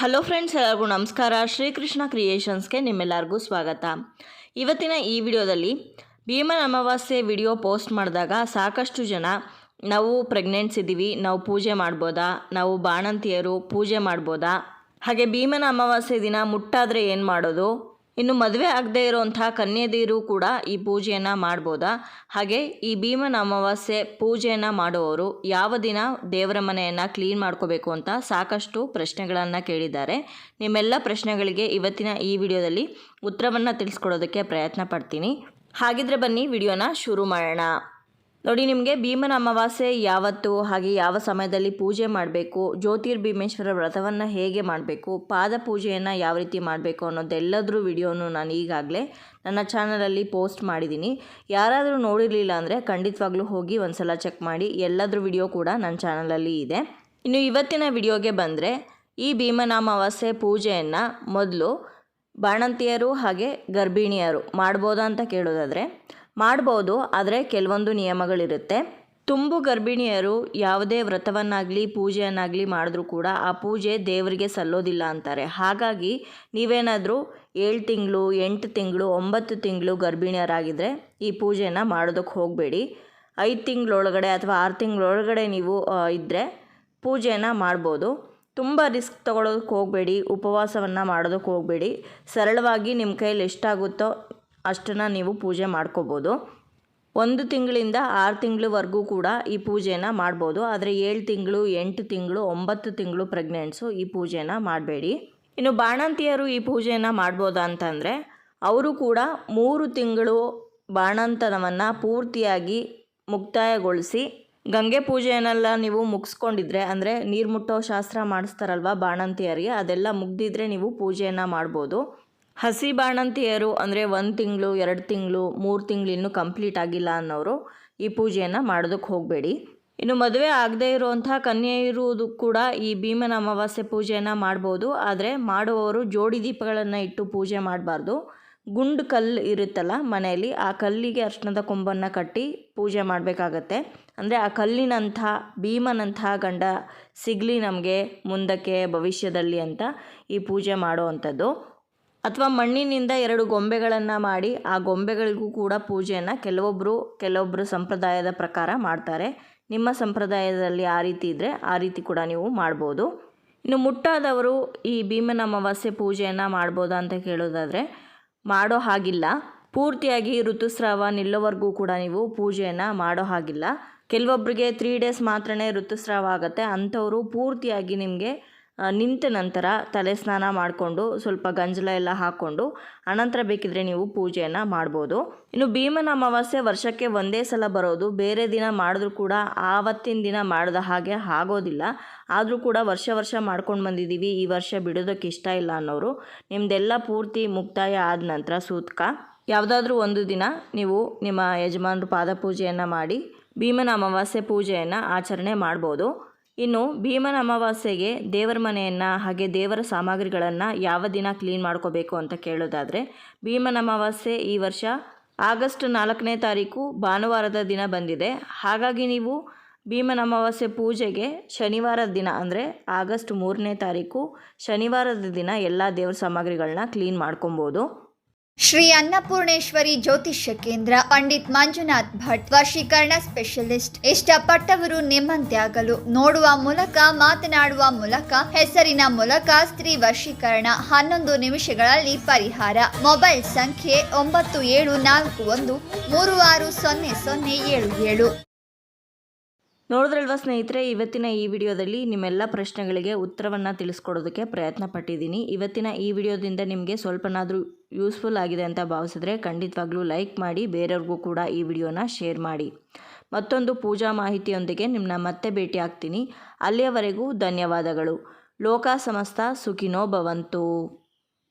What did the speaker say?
Hello friends, ಎಲ್ಲರಿಗೂ ನಮಸ್ಕಾರ. ಶ್ರೀಕೃಷ್ಣ ಕ್ರಿಯೇಷನ್ಸ್ಗೆ ನಿಮ್ಮೆಲ್ಲರಿಗೂ ಸ್ವಾಗತ. ಇವತ್ತಿನ ಈ ವಿಡಿಯೋದಲ್ಲಿ ಭೀಮನ ಅಮಾವಾಸ್ಯೆ ವಿಡಿಯೋ ಪೋಸ್ಟ್ ಮಾಡಿದಾಗ ಸಾಕಷ್ಟು ಜನ ನಾವು ಪ್ರೆಗ್ನೆಂಟ್ಸ್ ಇದ್ದೀವಿ, ನಾವು ಪೂಜೆ ಮಾಡ್ಬೋದಾ, ನಾವು ಬಾಣಂತಿಯರು ಪೂಜೆ ಮಾಡ್ಬೋದಾ? ಹಾಗೆ ಭೀಮನ ಅಮಾವಾಸ್ಯೆ ದಿನ ಮುಟ್ಟಾದರೆ ಏನು ಮಾಡೋದು? ಇನ್ನು ಮದುವೆ ಆಗದೇ ಇರೋಂಥ ಕನ್ಯೆದಿರು ಕೂಡ ಈ ಪೂಜೆಯನ್ನು ಮಾಡ್ಬೋದಾ? ಹಾಗೆ ಈ ಭೀಮನ ಅಮಾವಾಸ್ಯೆ ಪೂಜೆಯನ್ನು ಮಾಡುವವರು ಯಾವ ದಿನ ದೇವರ ಮನೆಯನ್ನು ಕ್ಲೀನ್ ಮಾಡ್ಕೋಬೇಕು ಅಂತ ಸಾಕಷ್ಟು ಪ್ರಶ್ನೆಗಳನ್ನು ಕೇಳಿದ್ದಾರೆ. ನಿಮ್ಮೆಲ್ಲ ಪ್ರಶ್ನೆಗಳಿಗೆ ಇವತ್ತಿನ ಈ ವಿಡಿಯೋದಲ್ಲಿ ಉತ್ತರವನ್ನು ತಿಳಿಸ್ಕೊಡೋದಕ್ಕೆ ಪ್ರಯತ್ನ ಪಡ್ತೀನಿ. ಹಾಗಿದ್ರೆ ಬನ್ನಿ, ವಿಡಿಯೋನ ಶುರು ಮಾಡೋಣ. ನೋಡಿ, ನಿಮಗೆ ಭೀಮನ ಅಮಾವಾಸ್ಯೆ ಯಾವತ್ತು, ಹಾಗೆ ಯಾವ ಸಮಯದಲ್ಲಿ ಪೂಜೆ ಮಾಡಬೇಕು, ಜ್ಯೋತಿರ್ಭೀಮೇಶ್ವರ ವ್ರತವನ್ನು ಹೇಗೆ ಮಾಡಬೇಕು, ಪಾದ ಪೂಜೆಯನ್ನು ಯಾವ ರೀತಿ ಮಾಡಬೇಕು ಅನ್ನೋದೆಲ್ಲದರೂ ವಿಡಿಯೋನು ನಾನು ಈಗಾಗಲೇ ನನ್ನ ಚಾನಲಲ್ಲಿ ಪೋಸ್ಟ್ ಮಾಡಿದ್ದೀನಿ. ಯಾರಾದರೂ ನೋಡಿರಲಿಲ್ಲ ಅಂದರೆ ಖಂಡಿತವಾಗ್ಲೂ ಹೋಗಿ ಒಂದ್ಸಲ ಚೆಕ್ ಮಾಡಿ, ಎಲ್ಲದರ ವಿಡಿಯೋ ಕೂಡ ನನ್ನ ಚಾನಲಲ್ಲಿ ಇದೆ. ಇನ್ನು ಇವತ್ತಿನ ವಿಡಿಯೋಗೆ ಬಂದರೆ, ಈ ಭೀಮನ ಅಮಾವಾಸ್ಯೆ ಪೂಜೆಯನ್ನು ಮೊದಲು ಬಾಣಂತಿಯರು ಹಾಗೆ ಗರ್ಭಿಣಿಯರು ಮಾಡ್ಬೋದಾ ಅಂತ ಕೇಳೋದಾದರೆ ಮಾಡ್ಬೋದು, ಆದರೆ ಕೆಲವೊಂದು ನಿಯಮಗಳಿರುತ್ತೆ. ತುಂಬು ಗರ್ಭಿಣಿಯರು ಯಾವುದೇ ವ್ರತವನ್ನಾಗಲಿ, ಪೂಜೆಯನ್ನಾಗಲಿ ಮಾಡಿದ್ರೂ ಕೂಡ ಆ ಪೂಜೆ ದೇವರಿಗೆ ಸಲ್ಲೋದಿಲ್ಲ ಅಂತಾರೆ. ಹಾಗಾಗಿ ನೀವೇನಾದರೂ ಏಳು ತಿಂಗಳು, ಎಂಟು ತಿಂಗಳು, ಒಂಬತ್ತು ತಿಂಗಳು ಗರ್ಭಿಣಿಯರಾಗಿದ್ದರೆ ಈ ಪೂಜೆನ ಮಾಡೋದಕ್ಕೆ ಹೋಗಬೇಡಿ. ಐದು ತಿಂಗಳೊಳಗಡೆ ಅಥವಾ ಆರು ತಿಂಗಳೊಳಗಡೆ ನೀವು ಇದ್ದರೆ ಪೂಜೆಯನ್ನು ಮಾಡ್ಬೋದು. ತುಂಬ ರಿಸ್ಕ್ ತೊಗೊಳೋದಕ್ಕೆ ಹೋಗಬೇಡಿ, ಉಪವಾಸವನ್ನು ಮಾಡೋದಕ್ಕೆ ಹೋಗಬೇಡಿ. ಸರಳವಾಗಿ ನಿಮ್ಮ ಕೈಯಲ್ಲಿ ಎಷ್ಟಾಗುತ್ತೋ ಅಷ್ಟನ್ನು ನೀವು ಪೂಜೆ ಮಾಡ್ಕೋಬೋದು. ಒಂದು ತಿಂಗಳಿಂದ ಆರು ತಿಂಗಳವರೆಗೂ ಕೂಡ ಈ ಪೂಜೆನ ಮಾಡ್ಬೋದು. ಆದರೆ ಏಳು ತಿಂಗಳು, ಎಂಟು ತಿಂಗಳು, ಒಂಬತ್ತು ತಿಂಗಳು ಪ್ರೆಗ್ನೆಂಟ್ಸು ಈ ಪೂಜೆನ ಮಾಡಬೇಡಿ. ಇನ್ನು ಬಾಣಂತಿಯರು ಈ ಪೂಜೆನ ಮಾಡ್ಬೋದಾ ಅಂತಂದರೆ, ಅವರು ಕೂಡ ಮೂರು ತಿಂಗಳು ಬಾಣಂತನವನ್ನು ಪೂರ್ತಿಯಾಗಿ ಮುಕ್ತಾಯಗೊಳಿಸಿ ಗಂಗೆ ಪೂಜೆಯನ್ನೆಲ್ಲ ನೀವು ಮುಗಿಸ್ಕೊಂಡಿದ್ರೆ, ಅಂದರೆ ನೀರು ಮುಟ್ಟೋ ಶಾಸ್ತ್ರ ಮಾಡಿಸ್ತಾರಲ್ವ ಬಾಣಂತಿಯರಿಗೆ, ಅದೆಲ್ಲ ಮುಗ್ದಿದ್ರೆ ನೀವು ಪೂಜೆಯನ್ನು ಮಾಡ್ಬೋದು. ಹಸಿ ಬಾಣಂತಿಯರು ಅಂದರೆ ಒಂದು ತಿಂಗಳು, ಎರಡು ತಿಂಗಳು, ಮೂರು ತಿಂಗಳು ಇನ್ನೂ ಕಂಪ್ಲೀಟ್ ಆಗಿಲ್ಲ ಅನ್ನೋರು ಈ ಪೂಜೆಯನ್ನು ಮಾಡೋದಕ್ಕೆ ಹೋಗಬೇಡಿ. ಇನ್ನು ಮದುವೆ ಆಗದೇ ಇರುವಂಥ ಕನ್ಯೆ ಇರುವುದು ಕೂಡ ಈ ಭೀಮನ ಅಮಾವಾಸ್ಯೆ ಪೂಜೆಯನ್ನು ಮಾಡ್ಬೋದು. ಆದರೆ ಮಾಡುವವರು ಜೋಡಿ ದೀಪಗಳನ್ನು ಇಟ್ಟು ಪೂಜೆ ಮಾಡಬಾರ್ದು. ಗುಂಡು ಕಲ್ಲು ಇರುತ್ತಲ್ಲ ಮನೆಯಲ್ಲಿ, ಆ ಕಲ್ಲಿಗೆ ಅರ್ಶನದ ಕೊಂಬನ್ನು ಕಟ್ಟಿ ಪೂಜೆ ಮಾಡಬೇಕಾಗತ್ತೆ. ಅಂದರೆ ಆ ಕಲ್ಲಿನಂಥ, ಭೀಮನಂಥ ಗಂಡ ಸಿಗಲಿ ನಮಗೆ ಮುಂದಕ್ಕೆ ಭವಿಷ್ಯದಲ್ಲಿ ಅಂತ ಈ ಪೂಜೆ ಮಾಡುವಂಥದ್ದು. ಅಥವಾ ಮಣ್ಣಿನಿಂದ ಎರಡು ಗೊಂಬೆಗಳನ್ನು ಮಾಡಿ ಆ ಗೊಂಬೆಗಳಿಗೂ ಕೂಡ ಪೂಜೆಯನ್ನು ಕೆಲವೊಬ್ಬರು ಕೆಲವೊಬ್ಬರು ಸಂಪ್ರದಾಯದ ಪ್ರಕಾರ ಮಾಡ್ತಾರೆ. ನಿಮ್ಮ ಸಂಪ್ರದಾಯದಲ್ಲಿ ಆ ರೀತಿ ಇದ್ದರೆ ಆ ರೀತಿ ಕೂಡ ನೀವು ಮಾಡ್ಬೋದು. ಇನ್ನು ಮುಟ್ಟಾದವರು ಈ ಭೀಮನ ಅಮಾವಾಸ್ಯೆ ಪೂಜೆಯನ್ನು ಮಾಡ್ಬೋದಾ ಅಂತ ಕೇಳೋದಾದರೆ, ಮಾಡೋ ಹಾಗಿಲ್ಲ. ಪೂರ್ತಿಯಾಗಿ ಋತುಸ್ರಾವ ನಿಲ್ಲೋವರೆಗೂ ಕೂಡ ನೀವು ಪೂಜೆಯನ್ನು ಮಾಡೋ ಹಾಗಿಲ್ಲ. ಕೆಲವೊಬ್ಬರಿಗೆ ತ್ರೀ ಡೇಸ್ ಮಾತ್ರನೇ ಋತುಸ್ರಾವ ಆಗುತ್ತೆ. ಅಂಥವರು ಪೂರ್ತಿಯಾಗಿ ನಿಮಗೆ ನಿಂತ ನಂತರ ತಲೆ ಸ್ನಾನ ಮಾಡಿಕೊಂಡು ಸ್ವಲ್ಪ ಗಂಜಲ ಎಲ್ಲ ಹಾಕ್ಕೊಂಡು ಅನಂತರ ಬೇಕಿದ್ರೆ ನೀವು ಪೂಜೆಯನ್ನು ಮಾಡ್ಬೋದು. ಇನ್ನು ಭೀಮನ ಅಮಾವಾಸ್ಯೆ ವರ್ಷಕ್ಕೆ ಒಂದೇ ಸಲ ಬರೋದು ಬೇರೆ ದಿನ ಮಾಡಿದ್ರೂ ಕೂಡ ಆವತ್ತಿನ ದಿನ ಮಾಡಿದ ಹಾಗೆ ಆಗೋದಿಲ್ಲ. ಆದರೂ ಕೂಡ ವರ್ಷ ವರ್ಷ ಮಾಡ್ಕೊಂಡು ಬಂದಿದ್ದೀವಿ, ಈ ವರ್ಷ ಬಿಡೋದಕ್ಕೆ ಇಷ್ಟ ಇಲ್ಲ ಅನ್ನೋರು. ನಿಮ್ಮದೆಲ್ಲ ಪೂರ್ತಿ ಮುಕ್ತಾಯ ಆದ ನಂತರ ಸೂತ್ಕ. ಯಾವುದಾದ್ರೂ ಒಂದು ದಿನ ನೀವು ನಿಮ್ಮ ಯಜಮಾನರು ಪಾದಪೂಜೆಯನ್ನು ಮಾಡಿ ಭೀಮನ ಅಮಾವಾಸ್ಯೆ ಪೂಜೆಯನ್ನು ಆಚರಣೆ ಮಾಡ್ಬೋದು. ಇನ್ನು ಭೀಮನ ಅಮಾವಾಸ್ಯೆಗೆ ದೇವರ ಮನೆಯನ್ನು ಹಾಗೆ ದೇವರ ಸಾಮಗ್ರಿಗಳನ್ನು ಯಾವ ದಿನ ಕ್ಲೀನ್ ಮಾಡ್ಕೋಬೇಕು ಅಂತ ಕೇಳೋದಾದರೆ ಭೀಮನ ಅಮಾವಾಸ್ಯೆ ಈ ವರ್ಷ ಆಗಸ್ಟ್ ನಾಲ್ಕನೇ ತಾರೀಕು ಭಾನುವಾರದ ದಿನ ಬಂದಿದೆ. ಹಾಗಾಗಿ ನೀವು ಭೀಮನ ಅಮಾವಾಸ್ಯೆ ಪೂಜೆಗೆ ಶನಿವಾರದ ದಿನ ಅಂದರೆ ಆಗಸ್ಟ್ ಮೂರನೇ ತಾರೀಕು ಶನಿವಾರದ ದಿನ ಎಲ್ಲ ದೇವರ ಸಾಮಗ್ರಿಗಳನ್ನ ಕ್ಲೀನ್ ಮಾಡ್ಕೊಬೋದು. ಶ್ರೀ ಅನ್ನಪೂರ್ಣೇಶ್ವರಿ ಜ್ಯೋತಿಷ್ಯ ಕೇಂದ್ರ ಪಂಡಿತ್ ಮಂಜುನಾಥ್ ಭಟ್ ವಶೀಕರಣ ಸ್ಪೆಷಲಿಸ್ಟ್. ಇಷ್ಟಪಟ್ಟವರು ನಿಮ್ಮಂತೆ ಆಗಲು ನೋಡುವ ಮೂಲಕ, ಮಾತನಾಡುವ ಮೂಲಕ, ಹೆಸರಿನ ಮೂಲಕ ಸ್ತ್ರೀ ವಶೀಕರಣ ಹನ್ನೊಂದು ನಿಮಿಷಗಳಲ್ಲಿ ಪರಿಹಾರ. ಮೊಬೈಲ್ ಸಂಖ್ಯೆ ಒಂಬತ್ತು ಏಳು ನಾಲ್ಕು ಒಂದು ಮೂರು ಆರು ಸೊನ್ನೆ ಸೊನ್ನೆ ಏಳು ಏಳು. ನೋಡಿದ್ರಲ್ವ ಸ್ನೇಹಿತರೆ, ಇವತ್ತಿನ ಈ ವಿಡಿಯೋದಲ್ಲಿ ನಿಮ್ಮೆಲ್ಲ ಪ್ರಶ್ನೆಗಳಿಗೆ ಉತ್ತರವನ್ನು ತಿಳಿಸ್ಕೊಡೋದಕ್ಕೆ ಪ್ರಯತ್ನ ಪಟ್ಟಿದ್ದೀನಿ ಇವತ್ತಿನ ಈ ವಿಡಿಯೋದಿಂದ ನಿಮಗೆ ಸ್ವಲ್ಪನಾದರೂ ಯೂಸ್ಫುಲ್ ಆಗಿದೆ ಅಂತ ಭಾವಿಸಿದ್ರೆ ಖಂಡಿತವಾಗ್ಲೂ ಲೈಕ್ ಮಾಡಿ, ಬೇರೆಯವ್ರಿಗೂ ಕೂಡ ಈ ವಿಡಿಯೋನ ಶೇರ್ ಮಾಡಿ. ಮತ್ತೊಂದು ಪೂಜಾ ಮಾಹಿತಿಯೊಂದಿಗೆ ನಿಮ್ಮನ್ನ ಮತ್ತೆ ಭೇಟಿ ಆಗ್ತೀನಿ. ಅಲ್ಲಿಯವರೆಗೂ ಧನ್ಯವಾದಗಳು. ಲೋಕ ಸಮಸ್ತ, ಸುಖಿನೋ ಭವಂತು.